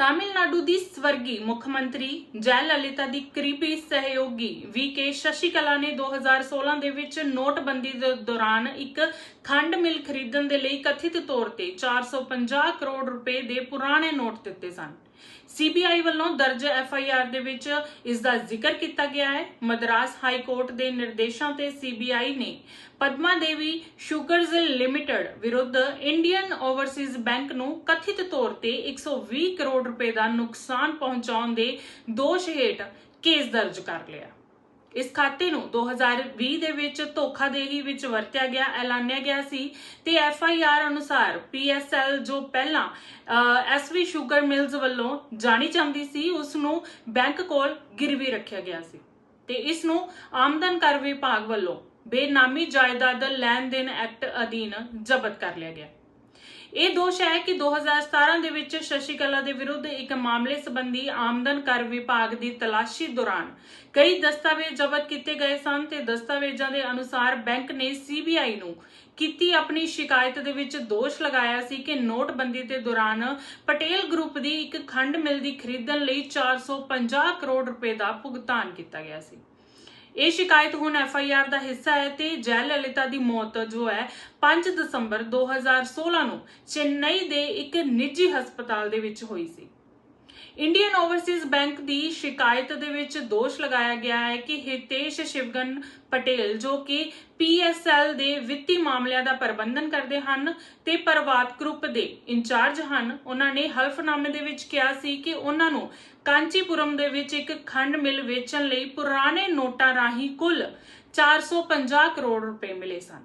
ਤਾਮਿਲਨਾਡੂ ਦੀ ਸਵਰਗੀ ਮੁੱਖ ਮੰਤਰੀ ਜੈ ਲਲਿਤਾ ਦੀ ਕਰੀਬੀ ਸਹਿਯੋਗੀ ਵੀ ਕੇ ਸ਼ਸ਼ੀਕਲਾ ਨੇ 2016 ਦੇ ਵਿੱਚ ਨੋਟਬੰਦੀ ਦੇ ਦੌਰਾਨ ਇੱਕ ਖੰਡ ਮਿਲ ਖਰੀਦਣ ਦੇ ਲਈ ਕਥਿਤ ਤੌਰ ਤੇ 450 ਕਰੋੜ ਰੁਪਏ ਦੇ ਪੁਰਾਣੇ ਨੋਟ ਦਿੱਤੇ ਸਨ ਸੀਬੀਆਈ ਵੱਲੋਂ ਦਰਜ ਐਫਆਈਆਰ ਦੇ ਵਿੱਚ ਇਸ ਦਾ ਜ਼ਿਕਰ ਕੀਤਾ ਗਿਆ ਹੈ। ਮਦਰਾਸ ਹਾਈ ਕੋਰਟ ਦੇ ਨਿਰਦੇਸ਼ਾਂ ਤੇ ਸੀਬੀਆਈ ਨੇ ਪਦਮਾ ਦੇਵੀ ਸ਼ੂਗਰਜ਼ ਲਿਮਟਿਡ ਵਿਰੁੱਧ ਇੰਡੀਅਨ ਓਵਰਸੀਜ਼ ਬੈਂਕ ਨੂੰ ਕਥਿਤ ਤੌਰ ਤੇ 120 ਕਰੋੜ ਰੁਪਏ ਦਾ ਨੁਕਸਾਨ ਪਹੁੰਚਾਉਣ ਦੇ ਦੋਸ਼ ਹੇਠ ਕੇਸ ਦਰਜ ਕਰ ਲਿਆ। ਇਸ ਖਾਤੇ ਨੂੰ 2020 ਦੇ ਵਿੱਚ ਧੋਖਾਦੇਹੀ ਵਿੱਚ ਵਰਤਿਆ ਗਿਆ, ਐਲਾਨਿਆ ਗਿਆ ਸੀ ਤੇ ਐਫ ਆਈ ਆਰ ਅਨੁਸਾਰ ਪੀ ਐਸ ਐਲ ਜੋ ਪਹਿਲਾਂ ਐਸ ਵੀ ਸ਼ੂਗਰ ਮਿਲਜ਼ ਵੱਲੋਂ ਜਾਣੀ ਜਾਂਦੀ ਸੀ ਉਸ ਨੂੰ ਬੈਂਕ ਕੋਲ ਗਿਰਵੀ ਰੱਖਿਆ ਗਿਆ ਸੀ ਤੇ ਇਸ ਨੂੰ ਆਮਦਨ ਕਰ ਵਿਭਾਗ ਵੱਲੋਂ ਬੇਨਾਮੀ ਜਾਇਦਾਦ ਲੈਣ ਦੇਣ ਐਕਟ ਅਧੀਨ ਜ਼ਬਤ ਕਰ ਲਿਆ ਗਿਆ। ਇਹ ਦੋਸ਼ ਹੈ ਕਿ 2017 ਦੇ ਵਿੱਚ ਸ਼ਸ਼ੀਕਲਾ ਦੇ ਵਿਰੁੱਧ ਇੱਕ ਮਾਮਲੇ ਸੰਬੰਧੀ ਆਮਦਨ ਕਰ ਵਿਭਾਗ ਦੀ ਤਲਾਸ਼ੀ ਦੌਰਾਨ ਕਈ ਦਸਤਾਵੇਜ਼ ਜ਼ਬਤ ਕੀਤੇ ਗਏ ਸਨ ਤੇ ਦਸਤਾਵੇਜ਼ਾਂ ਦੇ ਅਨੁਸਾਰ ਬੈਂਕ ਨੇ ਸੀਬੀਆਈ ਨੂੰ ਕੀਤੀ ਆਪਣੀ ਸ਼ਿਕਾਇਤ ਦੇ ਵਿੱਚ ਦੋਸ਼ ਲਗਾਇਆ ਸੀ ਕਿ ਨੋਟਬੰਦੀ ਦੇ ਦੌਰਾਨ ਪਟੇਲ ਗਰੁੱਪ ਦੀ ਇੱਕ ਖੰਡ ਮਿਲ ਦੀ ਖਰੀਦਣ ਲਈ 450 ਕਰੋੜ ਰੁਪਏ ਦਾ ਭੁਗਤਾਨ ਕੀਤਾ ਗਿਆ ਸੀ। ਇਹ ਸ਼ਿਕਾਇਤ ਹੁਣ ਐਫ ਆਈ ਆਰ ਦਾ ਹਿੱਸਾ ਹੈ ਤੇ ਜੈ ਲਲਿਤਾ ਦੀ ਮੌਤ ਜੋ ਹੈ 5 ਦਸੰਬਰ 2016 ਨੂੰ ਚੇਨਈ ਦੇ ਇੱਕ ਨਿੱਜੀ ਹਸਪਤਾਲ ਦੇ ਵਿੱਚ ਹੋਈ ਸੀ। ਇੰਡੀਅਨ ਓਵਰਸੀਜ਼ ਬੈਂਕ ਦੀ ਸ਼ਿਕਾਇਤ ਦੇ ਵਿੱਚ ਦੋਸ਼ ਲਗਾਇਆ ਗਿਆ ਹੈ ਕਿ ਹਿਤੇਸ਼ ਸ਼ਿਵਗਨ ਪਟੇਲ, ਜੋ ਕਿ PSL ਦੇ ਵਿੱਤੀ ਮਾਮਲਿਆਂ ਦਾ ਪ੍ਰਬੰਧਨ ਕਰਦੇ ਹਨ ਤੇ ਪਰਵਾਤ ਗਰੁੱਪ ਦੇ ਇੰਚਾਰਜ ਹਨ, ਉਹਨਾਂ ਨੇ ਹਲਫਨਾਮੇ ਦੇ ਵਿੱਚ ਕਿਹਾ ਸੀ ਕਿ ਉਹਨਾਂ ਨੂੰ ਕਾਂਚੀਪੁਰਮ ਦੇ ਵਿੱਚ ਇੱਕ ਖੰਡ ਮਿਲ ਵੇਚਣ ਲਈ ਪੁਰਾਣੇ ਨੋਟਾਂ ਰਾਹੀਂ ਕੁੱਲ 450 ਕਰੋੜ ਰੁਪਏ ਮਿਲੇ ਸਨ।